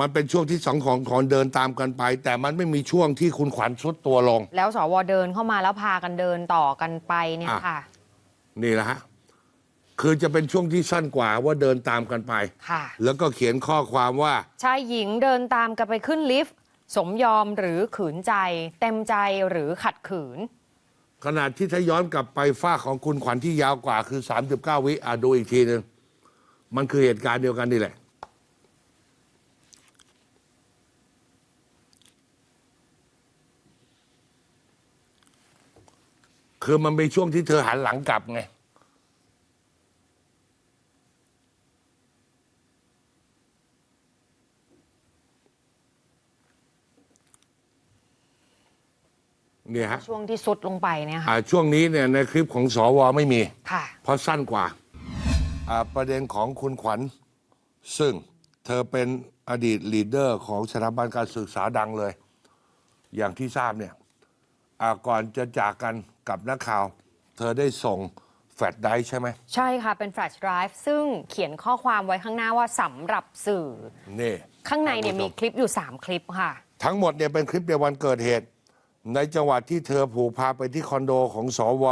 มันเป็นช่วงที่สองของของเดินตามกันไป แต่มันไม่มีช่วงที่คุณขวัญชุดตัวลง แล้วสวเดินเข้ามาแล้วพากันเดินต่อกันไปเนี่ยอะ ค่ะ นี่แหละฮะคือจะเป็นช่วงที่สั้นกว่าว่าเดินตามกันไป ค่ะ แล้วก็เขียนข้อความว่า ชายหญิงเดินตามกันไปขึ้นลิฟต์ สมยอมหรือขืนใจ เต็มใจหรือขัดขืน ขนาดที่ถ้าย้อนกลับไปฝ้ากของคุณขวัญที่ยาวกว่าคือ 39 วิอะดูอีกทีหนึ่งมันคือเหตุการณ์เดียวกันนี่แหละ คือมันเป็นช่วงที่เธอหันหลังกลับไง เนี่ยฮะช่วงที่สุดลงไปเนี่ยค่ะอ่าช่วงนี้เนี่ยในคลิปของสวไม่มี ค่ะ เพราะสั้นกว่าอ่า ประเด็นของคุณขวัญ ซึ่งเธอเป็นอดีตลีดเดอร์ของสถาบันการศึกษาดังเลย อย่างที่ทราบเนี่ยอ่าก่อนจะจากกัน กับนักข่าว เธอได้ส่งแฟลชไดรฟ์ใช่ไหมใช่ค่ะ เป็นแฟลชไดรฟ์ซึ่งเขียนข้อความไว้ข้างหน้าว่าสำหรับสื่อ นี่ข้างในเนี่ยท่ามีผู้ชคลิปอยู่ 3 คลิปค่ะ ทั้งหมดเนี่ยเป็นคลิปในวันเกิดเหตุ ในจังหวัดที่เธอผูกพาไปที่คอนโดของสว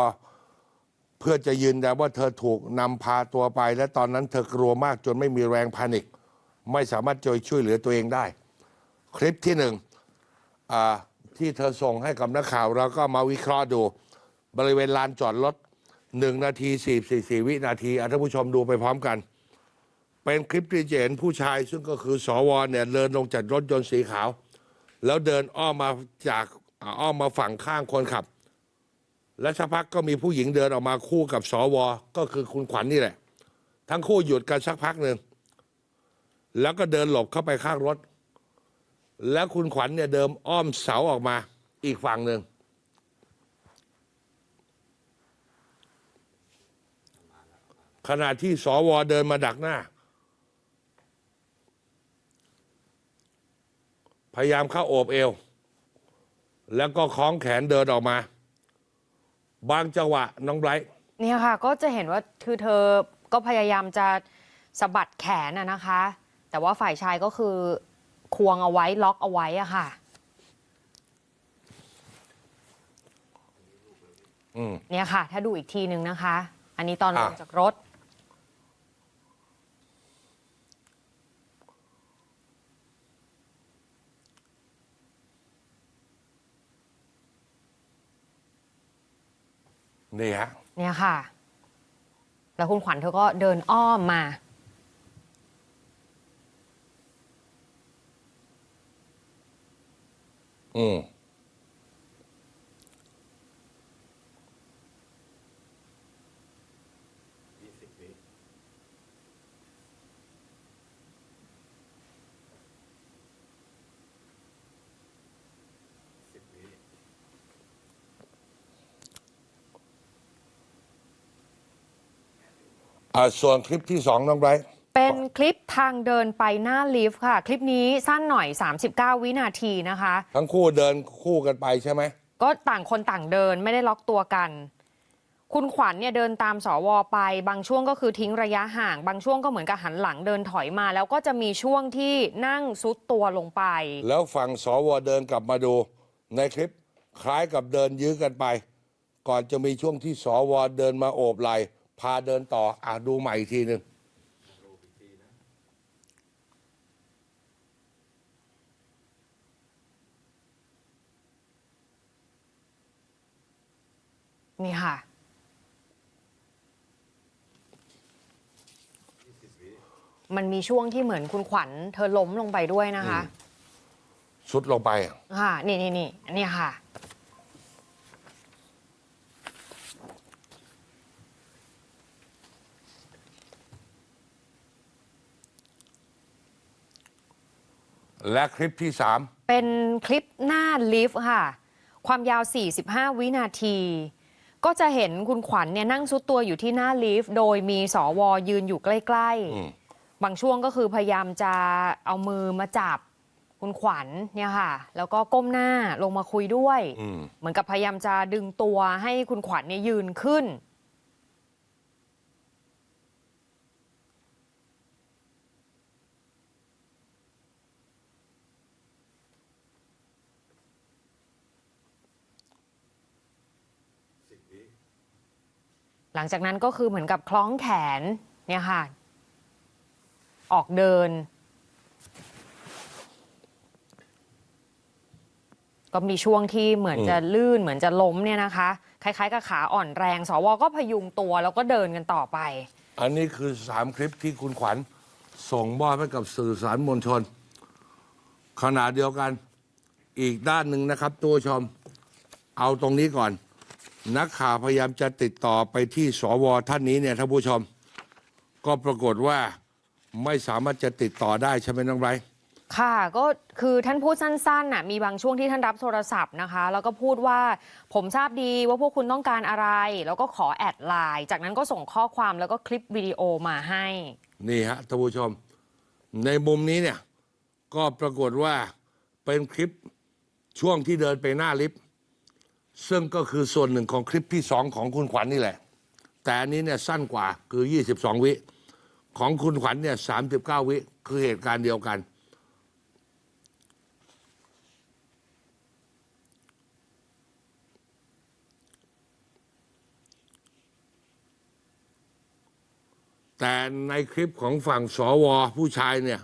เพื่อจะยืนยันว่าเธอถูกนำพาตัวไป และตอนนั้นเธอกลัวมากจนไม่มีแรงพานิคไม่สามารถจะช่วยเหลือตัวเองได้ คลิปที่หนึ่งอ่าที่เธอส่งให้กับนักข่าวเราก็มาวิเคราะห์ดู บริเวณลานจอดรถหนึ่งนาทีสี่สี่สี่วินาทีท่านผู้ชมดูไปพร้อมกัน เป็นคลิปที่เห็นผู้ชายซึ่งก็คือสวเนี่ยเดินลงจากรถยนต์สีขาว แล้วเดินอ้อมมาจากอ้อมมาฝั่งข้างคนขับ และสักพักก็มีผู้หญิงเดินออกมาคู่กับสวก็คือคุณขวัญนี่แหละ ทั้งคู่หยุดกันสักพักหนึ่งแล้วก็เดินหลบเข้าไปข้างรถ แล้วคุณขวัญเนี่ยเดิมอ้อมเสาออกมาอีกฝั่งหนึ่ง ขณะที่สวเดินมาดักหน้า พยายามเข้าโอบเอว แล้วก็คล้องแขนเดินออกมา บางจังหวะน้องไบรท์เนี่ยค่ะ ก็จะเห็นว่าคือเธอก็พยายามจะสะบัดแขนอะนะคะ แต่ว่าฝ่ายชายก็คือควงเอาไว้ล็อกเอาไว้อะค่ะ อืม เนี่ยค่ะ ถ้าดูอีกทีหนึ่งนะคะ อันนี้ตอนลงอะ จากรถ นี่ฮะเนี่ยค่ะ แล้วคุณขวัญเธอก็เดินอ้อมมา อืม อ่าส่วนคลิปที่สองน้องไบรท์ เป็นคลิปทางเดินไปหน้าลิฟต์ค่ะ คลิปนี้สั้นหน่อย 39 วินาทีนะคะ ทั้งคู่เดินคู่กันไปใช่ไหม ก็ต่างคนต่างเดินไม่ได้ล็อกตัวกัน คุณขวัญเนี่ยเดินตามสวไป บางช่วงก็คือทิ้งระยะห่าง บางช่วงก็เหมือนกับหันหลังเดินถอยมา แล้วก็จะมีช่วงที่นั่งซุดตัวลงไป แล้วฝั่งสวเดินกลับมาดูในคลิปคล้ายกับเดินยื้อกันไป ก่อนจะมีช่วงที่สวเดินมาโอบไหล พาเดินต่ออะดูใหม่อีกทีหนึ่งนี่ค่ะ มันมีช่วงที่เหมือนคุณขวัญ เธอล้มลงไปด้วยนะคะสุดลงไปอะ ค่ะ นี่นี่นี่อันนี่ค่ะ และคลิปที่สามเป็นคลิปหน้าลิฟต์ค่ะ ความยาว 45 วินาที ก็จะเห็นคุณขวัญเนี่ยนั่งซุดตัวอยู่ที่หน้าลิฟต์ โดยมีสวยืนอยู่ใกล้อืมๆบางช่วงก็คือพยายามจะเอามือมาจับคุณขวัญเนี่ยค่ะ แล้วก็ก้มหน้าลงมาคุยด้วยอืมเหมือนกับพยายามจะดึงตัวให้คุณขวัญเนี่ยยืนขึ้นน หลังจากนั้นก็คือเหมือนกับคล้องแขนเนี่ยค่ะ ออกเดิน ก็มีช่วงที่เหมือนจะลื่นเหมือนจะล้มเนี่ยนะคะ คล้ายๆกับขาอ่อนแรง สวก็พยุงตัวแล้วก็เดินกันต่อไป อันนี้คือสามคลิปที่คุณขวัญส่งมอบให้กับสื่อสารมวลชน ขณะเดียวกันอีกด้านหนึ่งนะครับ ตัวชม เอาตรงนี้ก่อน นักข่าวพยายามจะติดต่อไปที่สวท่านนี้เนี่ยท่านผู้ชม ก็ปรากฏว่าไม่สามารถจะติดต่อได้ใช่ไหมน้องไบรท์ค่ะก็คือท่านพูดสั้นๆน่ะมีบางช่วงที่ท่านรับโทรศัพท์นะคะ แล้วก็พูดว่าผมทราบดีว่าพวกคุณต้องการอะไร แล้วก็ขอแอดไลน์จากนั้นก็ส่งข้อความแล้วก็คลิปวิดีโอมาให้ นี่ฮะท่านผู้ชม ในมุมนี้เนี่ย ก็ปรากฏว่าเป็นคลิปช่วงที่เดินไปหน้าลิฟต์ ซึ่งก็คือส่วนหนึ่งของคลิปที่สองของคุณขวัญนี่แหละ แต่อันนี้เนี่ยสั้นกว่าคือ 22 วิ ของคุณขวัญเนี่ย 39 วิ คือเหตุการณ์เดียวกัน แต่ในคลิปของฝั่งสวผู้ชายเนี่ย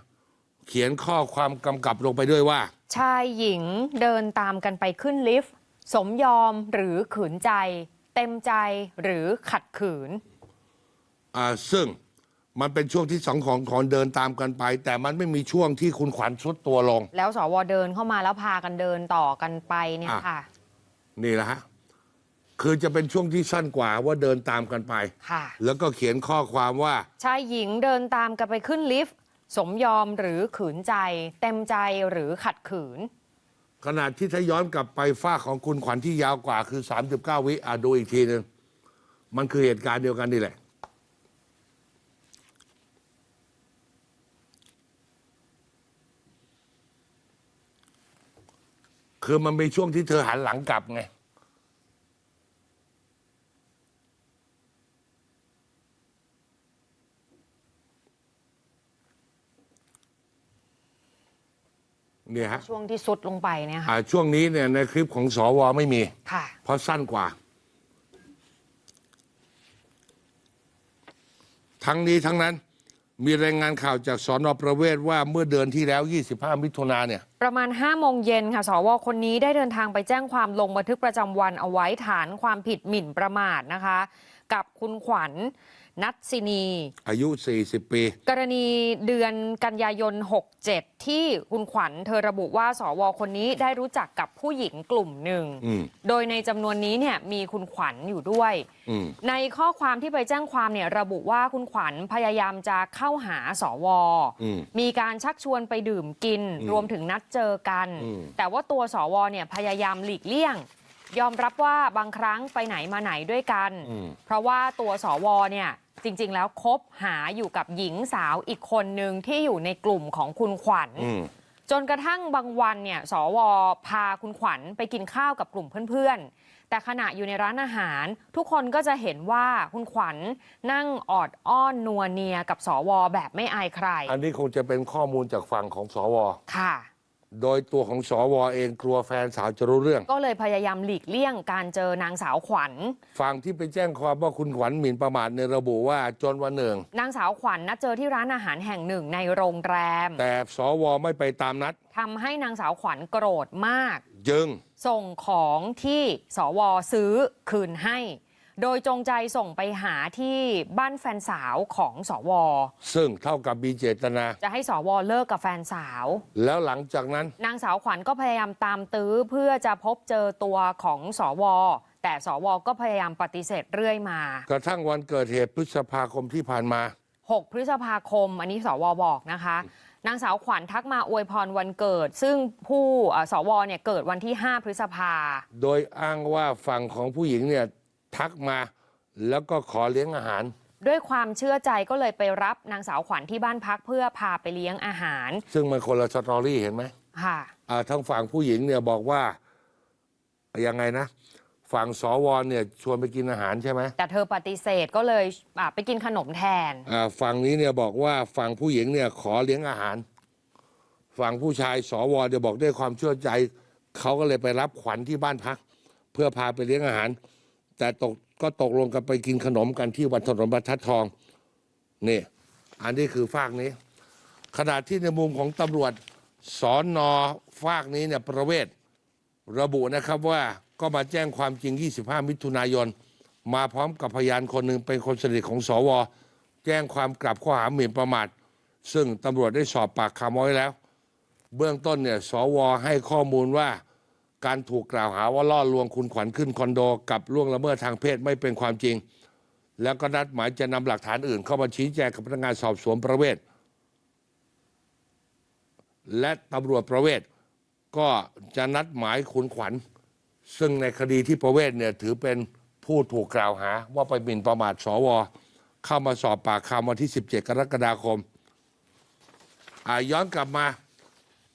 เขียนข้อความกำกับลงไปด้วยว่า ชายหญิงเดินตามกันไปขึ้นลิฟต์ สมยอมหรือขืนใจ เต็มใจหรือขัดขืน อ่าซึ่งมันเป็นช่วงที่สองของของเดินตามกันไป แต่มันไม่มีช่วงที่คุณขวัญชุดตัวลง แล้วสวเดินเข้ามาแล้วพากันเดินต่อกันไปเนี่ยอะ ค่ะ นี่แหละฮะ คือจะเป็นช่วงที่สั้นกว่าว่าเดินตามกันไป ค่ะ แล้วก็เขียนข้อความว่า ชายหญิงเดินตามกันไปขึ้นลิฟต์ สมยอมหรือขืนใจ เต็มใจหรือขัดขืน ขนาดที่ถ้าย้อนกลับไปฝ้าของคุณขวัญที่ยาวกว่าคือ 39 วิอะดูอีกทีหนึ่งมันคือเหตุการณ์เดียวกันนี่แหละ คือมันมีช่วงที่เธอหันหลังกลับไง เนี่ยฮะช่วงที่สุดลงไปเนี่ยค่ะอ่าช่วงนี้เนี่ยในคลิปของสวไม่มี ค่ะ เพราะสั้นกว่า ทั้งนี้ทั้งนั้นมีรายงานข่าวจากสอนอประเวศว่าเมื่อเดือนที่แล้ว 25 มิถุนาเนี่ย ประมาณ 5 โมงเย็นค่ะ สว คนนี้ได้เดินทางไปแจ้งความลงบันทึกประจำวันเอาไว้ฐานความผิดหมิ่นประมาทนะคะ กับคุณขวัญ นัทศินี อายุ 40 ปี กรณีเดือนกันยายน 67 ที่คุณขวัญเธอระบุว่าสวคนนี้ได้รู้จักกับผู้หญิงกลุ่มหนึ่ง อืม โดยในจำนวนนี้เนี่ยมีคุณขวัญอยู่ด้วย อืม ในข้อความที่ไปแจ้งความเนี่ยระบุว่าคุณขวัญพยายามจะเข้าหาสว อืมมีการชักชวนไปดื่มกินอืมรวมถึงนัดเจอกัน อืม แต่ว่าตัวสวเนี่ยพยายามหลีกเลี่ยง ยอมรับว่าบางครั้งไปไหนมาไหนด้วยกัน อืม เพราะว่าตัวสวเนี่ย จริง ๆ แล้วคบหาอยู่กับหญิงสาวอีกคนหนึ่งที่อยู่ในกลุ่มของคุณขวัญ อืม จนกระทั่งบางวันเนี่ยสวพาคุณขวัญไปกินข้าวกับกลุ่มเพื่อนๆ แต่ขณะอยู่ในร้านอาหาร ทุกคนก็จะเห็นว่าคุณขวัญนั่งออดอ้อนนัวเนียกับสวแบบไม่อายใครอันนี้คงจะเป็นข้อมูลจากฝั่งของสวค่ะ โดยตัวของสวเองกลัวแฟนสาวจะรู้เรื่อง ก็เลยพยายามหลีกเลี่ยงการเจอนางสาวขวัญ ฝั่งที่ไปแจ้งความว่าคุณขวัญหมิ่นประมาทในยระบุว่าจนวันหนึ่ง นางสาวขวัญนัดเจอที่ร้านอาหารแห่งหนึ่งในโรงแรมแต่สวไม่ไปตามนัด ทำให้นางสาวขวัญโกรธมากจึง ส่งของที่สวซื้อคืนให้ โดยจงใจส่งไปหาที่บ้านแฟนสาวของสว ซึ่งเท่ากับมีเจตนา จะให้สวเลิกกับแฟนสาว แล้วหลังจากนั้น นางสาวขวัญก็พยายามตามตื้อเพื่อจะพบเจอตัวของสว แต่สวก็พยายามปฏิเสธเรื่อยมา กระทั่งวันเกิดเหตุพฤษภาคมที่ผ่านมา 6 พฤษภาคม อันนี้สวบอกนะคะ นางสาวขวัญทักมาอวยพรวันเกิด ซึ่งผู้เอ่อสวเนี่ยเกิดวันที่ 5 พฤษภา โดยอ้างว่าฝั่งของผู้หญิงเนี่ย ทักมาแล้วก็ขอเลี้ยงอาหาร ด้วยความเชื่อใจก็เลยไปรับนางสาวขวัญที่บ้านพักเพื่อพาไปเลี้ยงอาหาร ซึ่งมันคนละสตอรี่เห็นไหมค่ะอ่าทางฝั่งผู้หญิงเนี่ยบอกว่ายังไงนะ ฝั่งสวเนี่ยชวนไปกินอาหารใช่ไหมแต่เธอปฏิเสธก็เลยอะไปกินขนมแทน อ่าฝั่งนี้เนี่ยบอกว่าฝั่งผู้หญิงเนี่ยขอเลี้ยงอาหาร ฝั่งผู้ชายสวเดี๋ยวบอกด้วยความเชื่อใจเขาก็เลยไปรับขวัญที่บ้านพัก เพื่อพาไปเลี้ยงอาหาร แต่ตกก็ตกลงกันไปกินขนมกันที่วันถนนบรรทัดทองนี่อันนี้คือฝากนี้ ขณะที่ในมุมของตำรวจสอนอฝากนี้เนี่ยประเวศระบุนะครับว่าก็มาแจ้งความจริง 25 มิถุนายน มาพร้อมกับพยานคนหนึ่งเป็นคนสนิทของสว แจ้งความกลับข้อหาหมิ่นประมาท ซึ่งตำรวจได้สอบปากคำไว้แล้ว เบื้องต้นเนี่ยสวให้ข้อมูลว่า การถูกกล่าวหาว่าล่อลวงคุณขวัญขึ้นคอนโด กับล่วงละเมิดทางเพศไม่เป็นความจริง แล้วก็นัดหมายจะนำหลักฐานอื่น เข้ามาชี้แจงกับพนักงานสอบสวนประเวศ และตำรวจประเวศ ก็จะนัดหมายคุณขวัญ ซึ่งในคดีที่ประเวศเนี่ยถือเป็นผู้ถูกกล่าวหา ว่าไปหมิ่นประมาทสวเข้ามาสอบปากคำวันที่ 17 กรกฎาคมอาย้อนกลับมา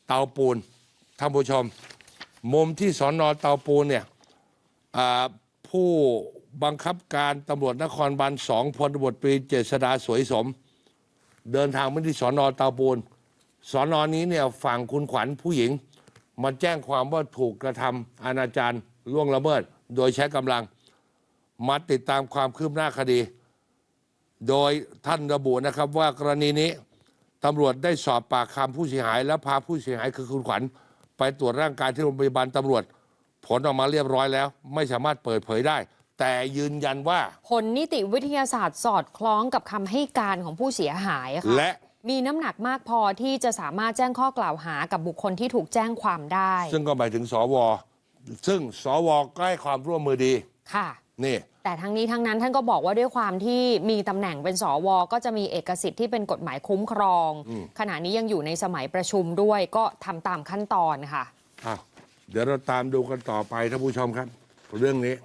เตาปูนท่านผู้ชม มุมที่สอนอเตาปูนเนี่ยผู้บังคับการตำรวจนครบาลสองพลตำรวจตรีเจษดาสวยสม เดินทางไปที่สอนอเตาปูนสอนอนี้เนี่ยฝั่งคุณขวัญผู้หญิง มาแจ้งความว่าถูกกระทำอนาจารล่วงละเมิด โดยใช้กำลังมาติดตามความคืบหน้าคดี โดยท่านระบุนะครับว่ากรณีนี้ตำรวจได้สอบปากคำผู้เสียหาย และพาผู้เสียหายคือคุณขวัญ ไปตรวจร่างกายที่โรงพยาบาลตำรวจ ผลออกมาเรียบร้อยแล้ว ไม่สามารถเปิดเผยได้ แต่ยืนยันว่า ผลนิติวิทยาศาสตร์สอดคล้องกับคำให้การของผู้เสียหายค่ะและมีน้ำหนักมากพอที่จะสามารถแจ้งข้อกล่าวหากับบุคคลที่ถูกแจ้งความได้ ซึ่งก็หมายถึงสวซึ่งสวก็ให้ความร่วมมือดีค่ะนี่ แต่ทั้งนี้ทั้งนั้นท่านก็บอกว่าด้วยความที่มีตำแหน่งเป็นสว ก็จะมีเอกสิทธิ์ที่เป็นกฎหมายคุ้มครอง ขณะนี้ยังอยู่ในสมัยประชุมด้วยก็ทำตามขั้นตอนค่ะอ้าวเดี๋ยวเราตามดูกันต่อไปท่านผู้ชมครับ เรื่องนี้